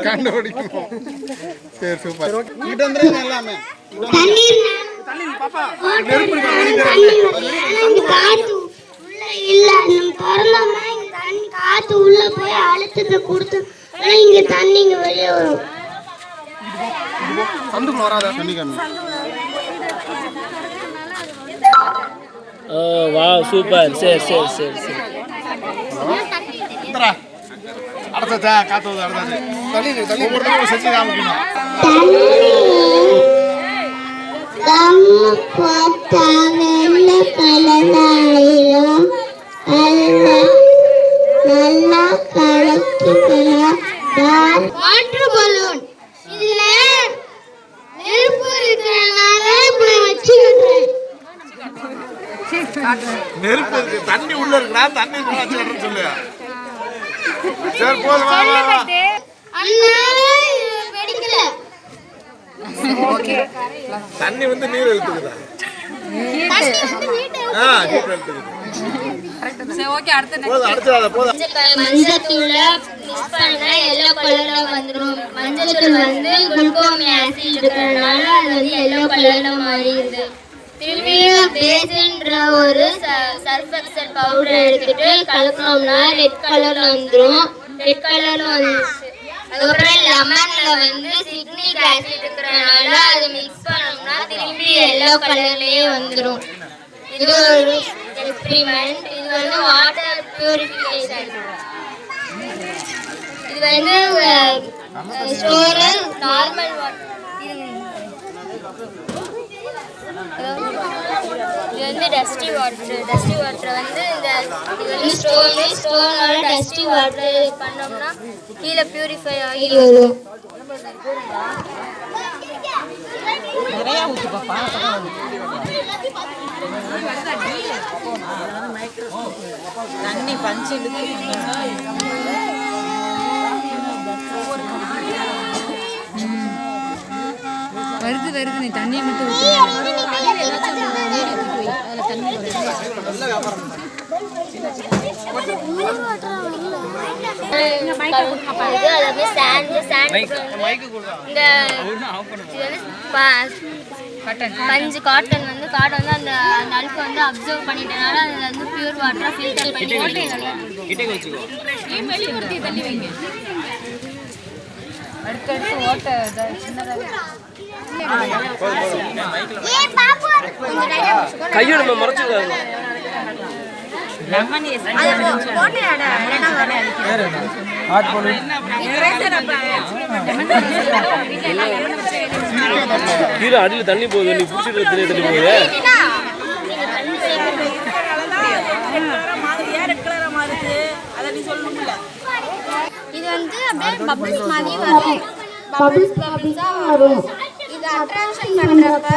கண்டுபிடிக்கணும் சரி சூப்பர் வந்துருங்க எல்லாமே. காத்து உள்ள போய் அழுத்தத்தை கொடுத்து இங்க தண்ணி இங்க வெளியே வரும். சந்துக்குள்ள வராதா? தண்ணி கம்மி ஓ வா சூப்பர் சரி சரி சரி சரி. இந்தரா அடைச்சா காத்து வந்து அடைச்சாச்சு தள்ளி தள்ளி ஒரு தடவை செஞ்சு காமிக்கணும். கம்மு பார்த்தா வெள்ளை கலராயிரும் நல்ல நல்லா கலக்கிக்கலாம் வாட்டர் பலூன் இதுல நெருப்பு இருக்கிறனால இப்படி வச்சுக்கிட்டேன் நெருப்பு இருக்கு. தண்ணி உள்ள இருக்குடா தண்ணி சொல்லு. சரி போதும் வா வா வா வெடிக்கல தண்ணி வந்து நீர் இழுத்துக்குதா தண்ணி வந்து ஆ நீர் இழுத்துக்குது மிக்ஸ் பண்ணா எல்லோ கலர்ல மஞ்சத்தூள் வந்து குளுக்கோமி ஆசிட் இருக்கிறதுனால அது வந்து எல்லோ கலர்ல மாறிடுது. பேசுன்ற ஒரு சர்ஃப் பவுடர் எடுத்துட்டு கலக்கணும்னா ரெட் கலர் வந்துடும் ரெட் கலர் வந்து அதுக்கப்புறம் லெமன்ல வந்து சிக்னிக் ஆசிட் இருக்கிறனால அது மிக்ஸ் பண்ணோம்னா திரும்பி எல்லோ கலர்லயே வந்துடும் இது ஒரு எக்ஸ்பிரிமெண்ட் இது வந்து வாட்டர் பியூரிஃபிகேஷன் இது வந்து நார்மல் வாட்டர் இது வந்து டஸ்டி வாட்டர் டஸ்டி வாட்டர் வந்து இந்த இது வந்து ஸ்டோன் ஸ்டோனோட டஸ்டி வாட்டர் பண்ணோம்னா கீழே பியூரிஃபை ஆகி வரும். தண்ணி பஞ்சு வருது வருது நீ தண்ணியை மட்டும் ஊற்று இது பஞ்சு காட்டன் வந்து காட்டன் வந்து அந்த அந்த அழுக்கு வந்து அப்சர்வ் பண்ணிட்டனால அது வந்து பியூர் வாட்டரா ஃபில்டர் பண்ணி அடுத்தடுத்து ஓட்ட இதை சின்னதாக கையை நம்ம மறைச்சிருக்காங்க லெமன் கீழே அடியில் தண்ணி போகுது நீ பிடிச்சிட்டு தண்ணி தண்ணி போகுது. இது வந்து அப்படியே பபிள்ஸ் மாதிரி வரும். பபிள்ஸ் பபிள்ஸா வரும். இது அட்ராக்ஷன் பண்றப்ப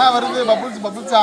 ஏன் வருது பபுள்ஸ் பபுள்ஸா